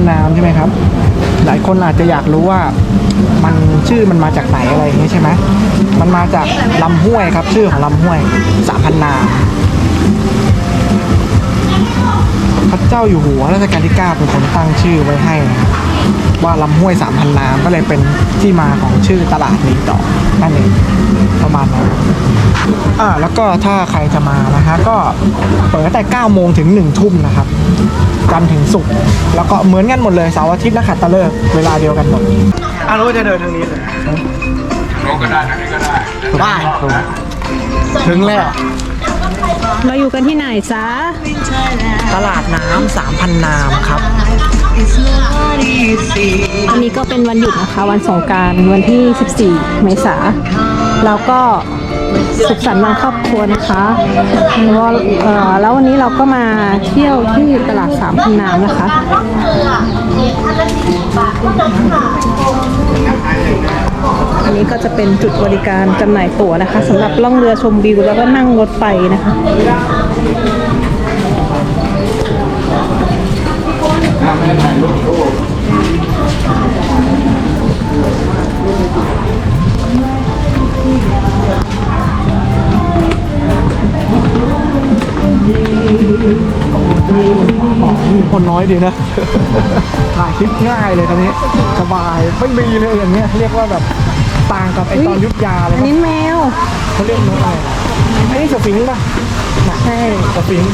นนามใช่ไหมครับ หลายคนอาจจะอยากรู้ว่ามันชื่อมันมาจากไหนอะไรอย่างนี้ใช่ไหมมันมาจากลำห้วยครับ ชื่อของลำห้วยสามพันนามพระเจ้าอยู่หัวรัชกาลที่9เป็นคนตั้งชื่อไว้ให้นะครับว่าลำห้วยสามพันน้ำก็เลยเป็นที่มาของชื่อตลาดนี้ต่อนั่นเองประมาณนั้น อ่าแล้วก็ถ้าใครจะมานะฮะก็เปิดตั้งแต่9โมงถึง1ทุ่มนะครับจันทร์ถึงศุกร์แล้วก็เหมือนกันหมดเลยเสาร์อาทิตย์และขัตฤกษ์เวลาเดียวกันหมดอ่ารู้จะเดินทางนี้เลยโน้ก็ได้ทางนี้ก็ได้ได้ถึงแล้วเราอยู่กันที่ไหนจ๊ะตลาดน้ำสามพันนามครับวันนี้ก็เป็นวันหยุดนะคะ วันสงกรารวันที่ 14 เมษาเราก็ สุขสันต์วันครอบครัวนะคะแล้วเอ่อแล้ววันนี้เราก็มาเที่ยวที่ตลาดสามพันน้ำนะคะอันนี้ก็จะเป็นจุดบริการจำหน่ายตั๋วนะคะสำหรับล่องเรือชมวิวแล้วก็นั่งรถไฟนะคะ คนน้อยดีนะ ถ่ายคลิปง่ายเลยตอนนี้สบายไม่มีเลยอย่างเงี้ยเรียกว่าแบบต่างกับไอตอนยุทธยาเลยอันนะนี้แมวเขาเรียกนกอะไรอันนี้สฟิงค์ป่ะใช่สฟิงค์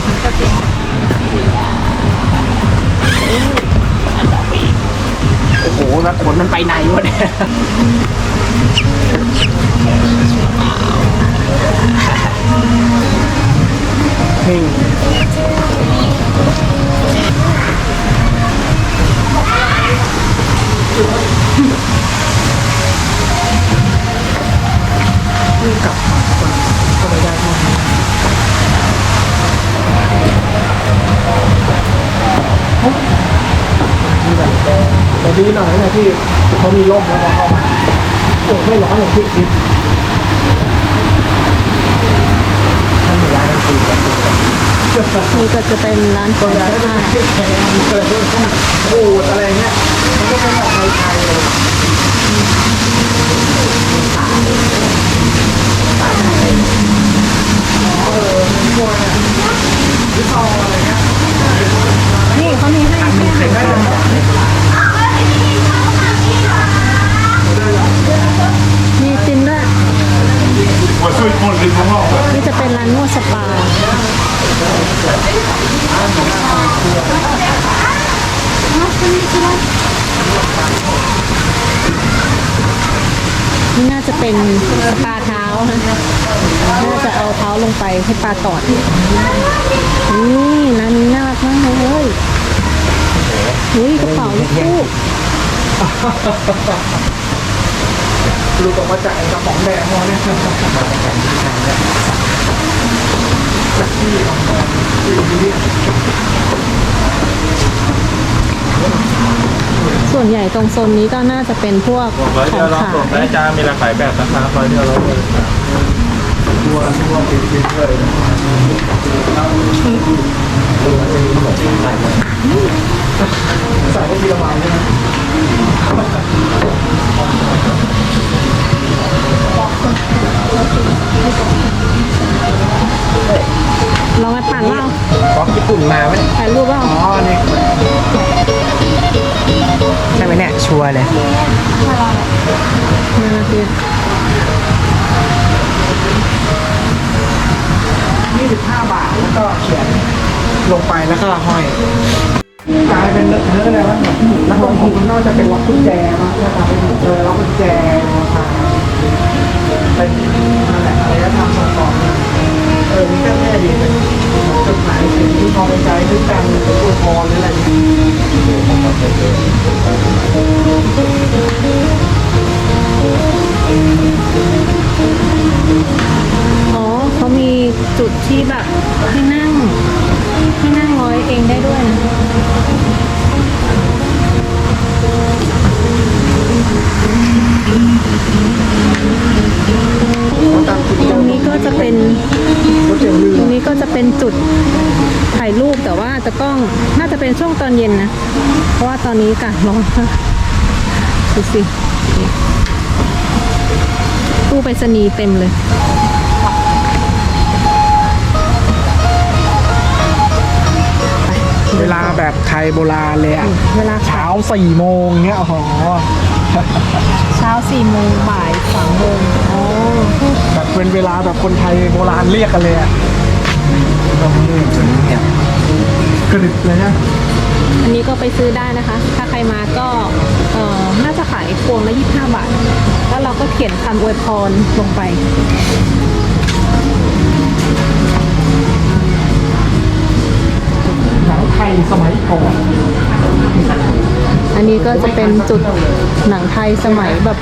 โอ้โหแล้วขนมันไปไหนวะเนี่ย นิ่งกลับก็ไม่ได้เท่านี้แต่ดีหน่อยนะที่เขามีร่มแล้วก็เข้ามาโอ้ไม่ร้อนอย่างที่คิดท่านอยู่ร้านกันตีกัน นี่ก็จะเป็นร้านขายเสื้อผ้าแพงเกิดบูดอะไรเงี้ยมันก็เป็นแบบไทยๆเลยนี่เขามีให้แค่มีติมด้วยหัวช่วยคนหรือข้างนอกนี่จะเป็นร้านนวดสปา นี่น่าจะเป็นสปาเท้านะน่าจะเอาเท้าลงไปให้ปลาตอด นี่ร้านนี้น่ารักมากเลยอุ้ยกระเป๋าลูกคู่รู้ตรงว่าจากไอ้กระป๋องแดงมาเนี่ย ส่วนใหญ่ตรงโซนนี้ก็น่าจะเป็นพวกร้อยขเดีอยงวเราขาส่งได้ยจ้ามีหลากหลายแบบนะครับร้อยเดียวเราเลยตัวตัวเป็นเป็นเลย แล้วก็ห้อยกลายเป็นเนื้ออะไรวะแล้วของคุณนอกจะเป็นล็อกกุญแจมาจะทำเป็นเจอล็อกกุญแจมาคาเป็นอะไรก็ทำ นนี้อากาศร้อนมากดูสินี่ตู้ไปรษณีย์เต็มเลยเวลาแบบไทยโบราณเลยอะเวลาเช้าสี่โมงเนี้ยโอ้โหเช้าสี่โมงบ่ายสามโมงอ๋อแบบเป็นเวลาแบบคนไทยโบราณเรียกกันเลยอะแบบนี้เนี่ยกระดึกเลยนะ อันนี้ก็ไปซื้อได้นะคะ ถ้าใครมาก็เอ่อน่าจะขายพวงละ25 บาท แล้วเราก็เขียนคำอวยพรลงไปหนังไทยสมัยก่อนอันนี้ก็จะเป็นจุดหนังไทยสมัยแบบ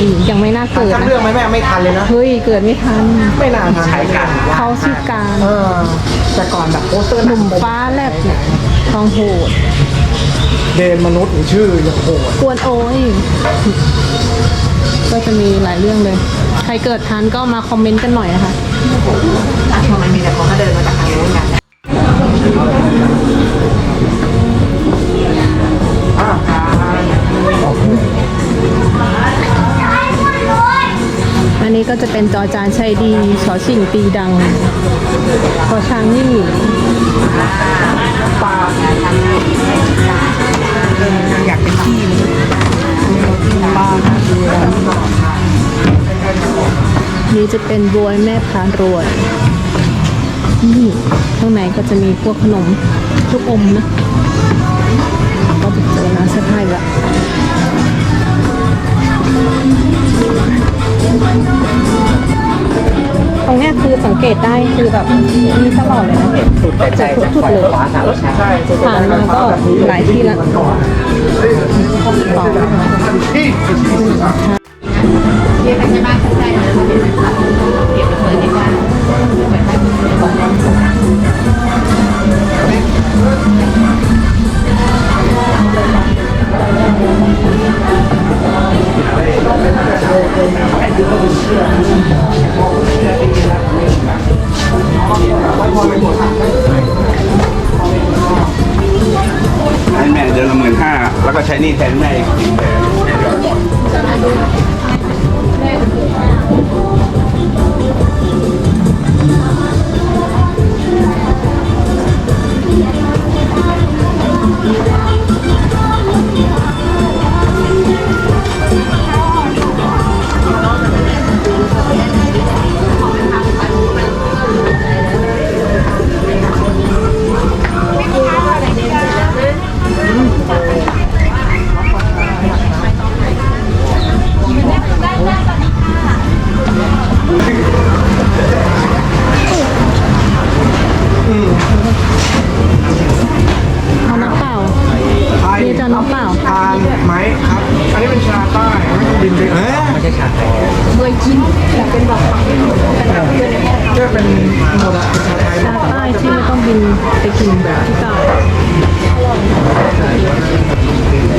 อีกยังไม่น่าเกิดถ้านะเรื่องไหมแม่ไม่ทันเลยนะเฮ้ยเกิดไม่ทันไม่น่าทันใช้กันเขาชื่อการเออแต่ก่อนแบบโปสเตอร์หนุ่มฟ้าแลบเนี่ย ทองโหด เดนมนุษย์หรือชื่อยังโหดกวนโอ้ยก็จะมีหลายเรื่องเลย ใครเกิดทันก็มาคอมเมนต์กันหน่อยนะคะมันมีแต่คนเขาเดินมาจากทางนู้นกันอ่าอันนี้ก็จะเป็นจอจานชัยดีชอชิงตีดังพอช้างนี่ นนี่จะเป็นบวยแม่พานรวยนี่ข้างในก็จะมีพวกขนมลูกอมนะก็จะเจอร้านเสื้อผ้าอีกละตรงเนี้ยคือสังเกตได้คือแบบมีตลอดเลยนะสุดแต่ใจทุกจุดเลยขวาสามชั้นใช่ผ่านมาก็หลายที่ละต่อที่เรียกกันใช่ไหมใช่เลยเขาเป็นสัตว์เก็บไปเปิด ในบ้านเปิดบ้านให้แม่เดือนละหมื่นห้า แล้วก็ใช้นี่แทนแม่อีกสิบแสน บินไปกินแบบที่เก่า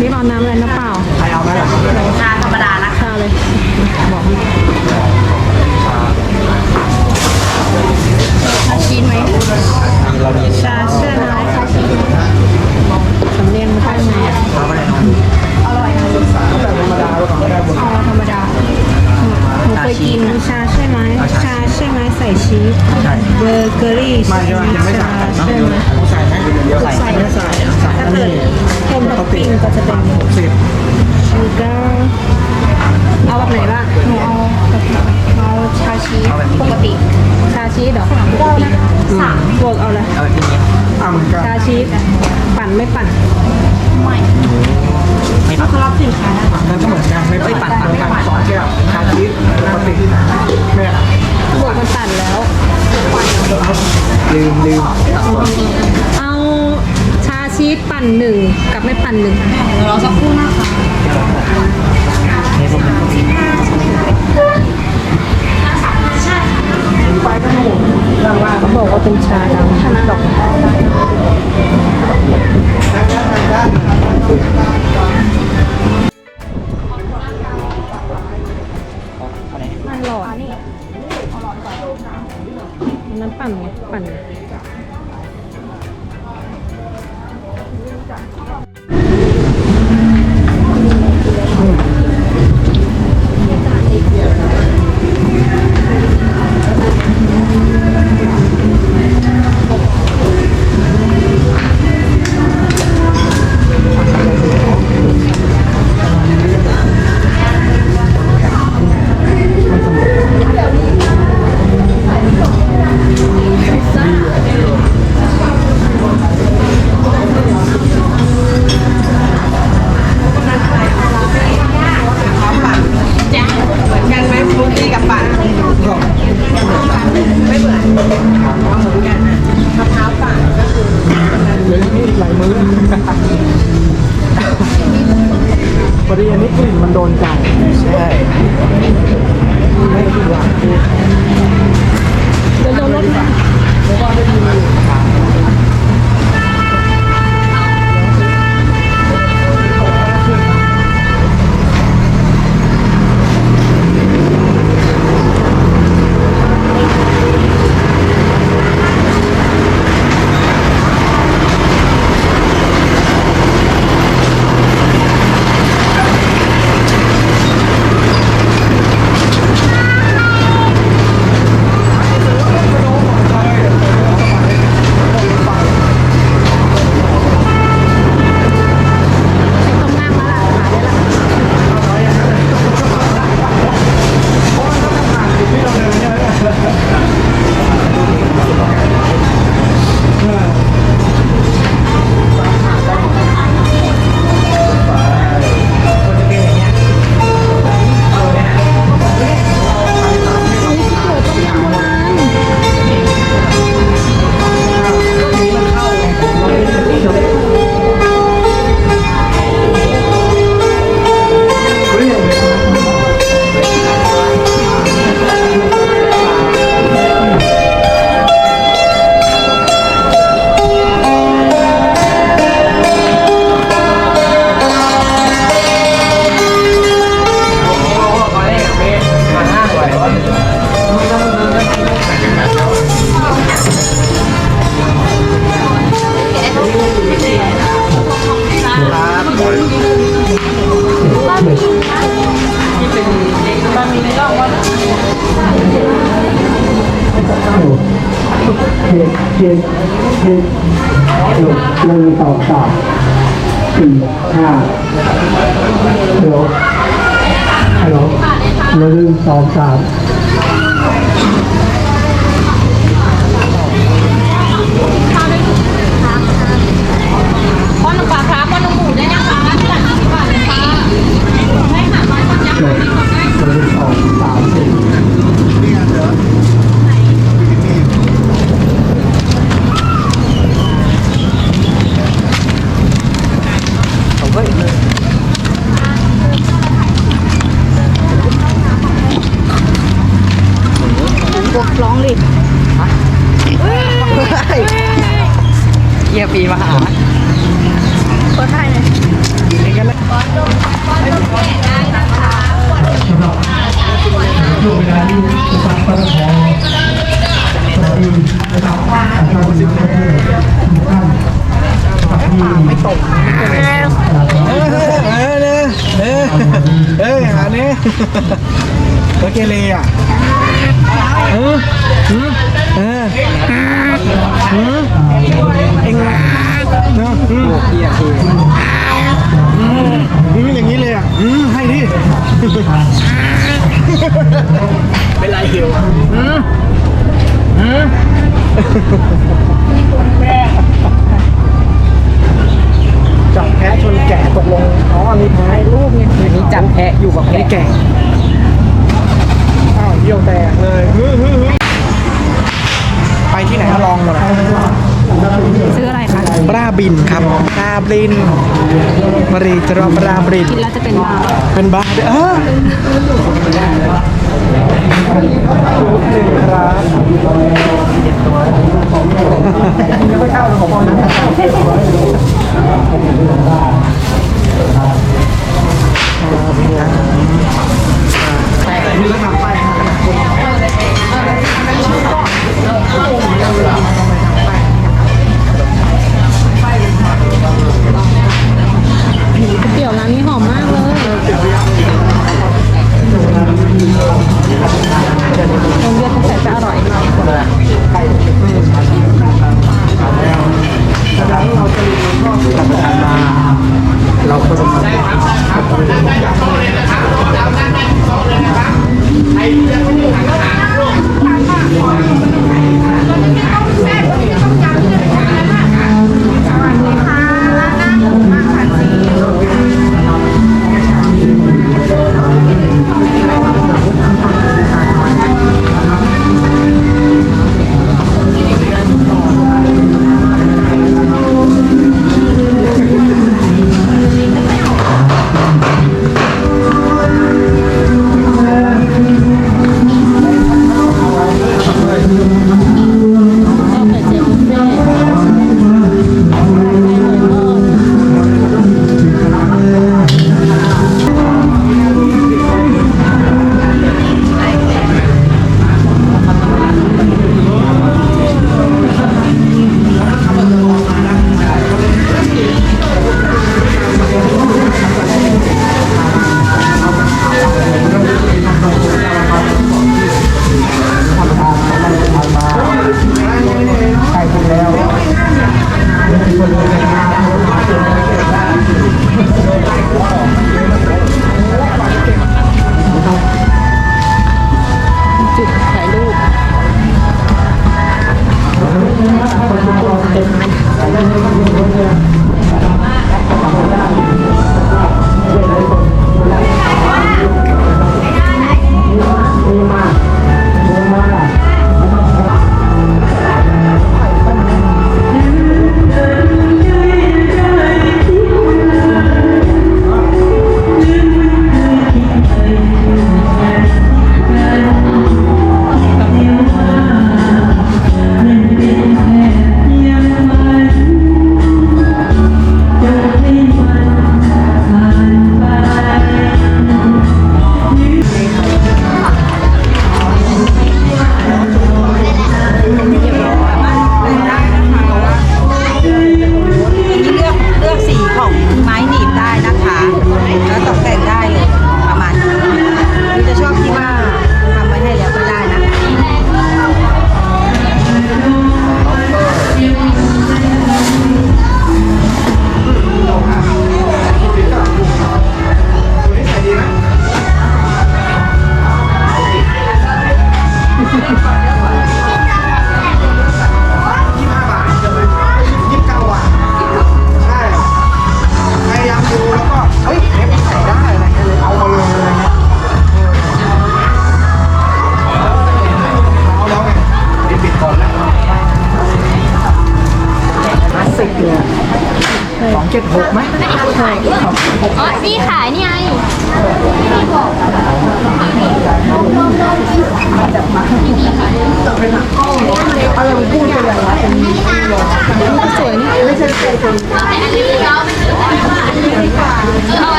นี่เอาน้ำอะไรน้ำเปล่าใครเอาไหมชาธรรมดานะชาเลย บอกชาชีสไหมเรามีชาใช่ไหมชาชีสำเนียงมันใช่ไหมอะเอาไปลองดูแต่ธรรมดาไว้ก่อนก็ได้บน นูเคยกินชาใช่ไหมชาใช่ไหมใส่ชีสใช่เบอร์เกอรี่ไม่ใช่ไหมยังไม่ใส่ชาเนาะใช่ไหมต้องใส่ไหมใส่ใส่ไม่ใส่ใส่ถ้าอันเกินี้ดเค็มท็อปปิ้งก็จะเป็นสิบชูการ์เอาแบบไหนบ้างหนูเอาเอา นหนึ่งเราสักครู่นะคะไปก็ถูกล่างล่างเขาบอกว่าเป็นชาด จ็ดเจ็ดเจ็ดหนึ่งหนึ่งสองสามสี่ห้าฮัลโหลฮัลโหลหนึ่งสองสามป้อนน้ำปลาครับป้อนน้ำหมูได้นะคะที่หลังที่บาทเลยค่ะได้ค่ะป้อนน้ำยำเปีมาหาเปิดไพ่เลยเองกันเลยช่วงเวลาที่นะครับก็ต้องขอสวัสดีนะครับอาจารย์ทุกท่านนะครับที่ไม่ตกเออเออเออเออเออหาเนี่ยตัวเกเรอะเออเออเออเออเอ็งเนาะ อืมเกียร์ทีอืมอย่างนี้เลยอะอืมให้ดิเป็นไรหิวอืมอืมจับแพะชนแกะตกลงอ๋ออันนี้แพะรูปไงอันนี้จับแพะอยู่กับแกะอ้าวเยี่ยวแตกเลยฮึฮึฮึไปที่ไหนก็ลองหมดอะ ซื้ออะไรคะ บราบินครับบราบินมารีจะรอบราบินกินแล้วจะเป็นบ้าเป็นบาเออครับานนี้หอมมากเลยน้ำเลือดใส่จะอร่อยเราก็ต้องมาไอ้ที่จะไม่ได้หันหาโลก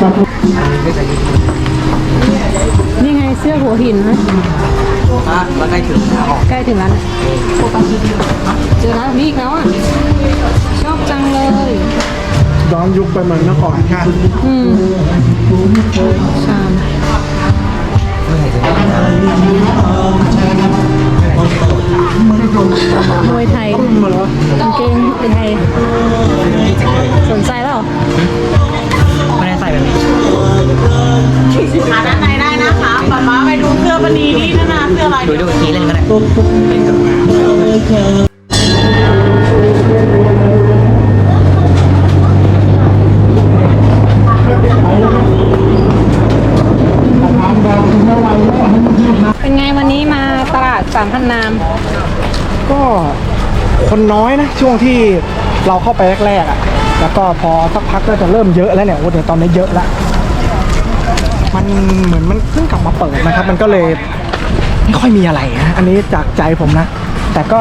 จะนี่ไงเสื้อหัวหินนะ อะแล้วใกล้ถึงแล้วออกใกล้ถึงแล้วนะเจอแล้วมีอีกแล้วอะ ชอบจังเลย ย้อนยุคไปเหมือนเมื่อก่อนค่ะอืมชามมวยไทยกางเกงเป็นไทยสนใจแล้วเหรอไม่ได้ใส่แบบนี้อ่าด้านในได้นะคะป๊าป๊าไปดูเสื้อปนีนี่นะนะเสื้อลายดูดูทีเล่นก็ได้เป็นไงวันนี้มาตลาดสามพันนาม ก็คนน้อยนะ ช่วงที่เราเข้าไปแรกๆอะ แล้วก็พอสักพักก็จะเริ่มเยอะแล้วเนี่ยโอ้เดี๋ยวตอนนี้เยอะแล้ว มันเหมือนมันเพิ่งกลับมาเปิดนะครับ มันก็เลยไม่ค่อยมีอะไรนะอันนี้จากใจผมนะ แต่ก็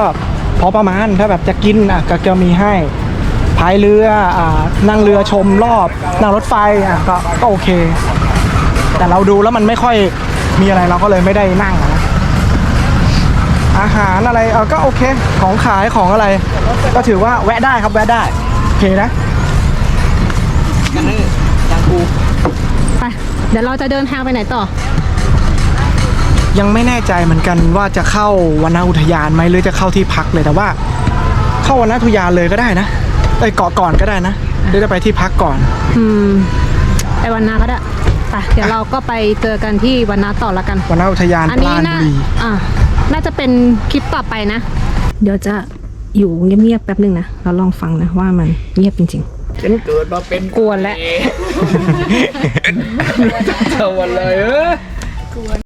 พอประมาณถ้าแบบจะกินอะก็จะมีให้พายเรืออ่านั่งเรือชมรอบนั่งรถไฟอะก็ก็โอเค แต่เราดูแล้วมันไม่ค่อยมีอะไรเราก็เลยไม่ได้นั่งอะนะอาหารอะไรเออก็โอเค ของขายของอะไร ก็ถือว่าแวะได้ครับแวะได้โอเคนะกันนี่ยังกูไป เดี๋ยวเราจะเดินทางไปไหนต่อ ยังไม่แน่ใจเหมือนกันว่าจะเข้าวนอุทยานไหมหรือจะเข้าที่พักเลยแต่ว่า เข้าวนอุทยานเลยก็ได้นะไปเกาะก่อนก็ได้นะหรือจะไปที่พักก่อน อืมไปวันนาก็ได้ไปเดี๋ยวเราก็ไปเจอกันที่วันนาต่อละกันวนอุทยานอันปนี้ราณน่าบุรีอ่าน่าจะเป็นคลิปต่อไปนะ เดี๋ยวจะอยู่เงียบๆแป๊บหนึ่งนะ เราลองฟังนะว่ามันเงียบจริง ฉันเกิดมาเป็นๆกวนแล้วเท่าวันเลยเออ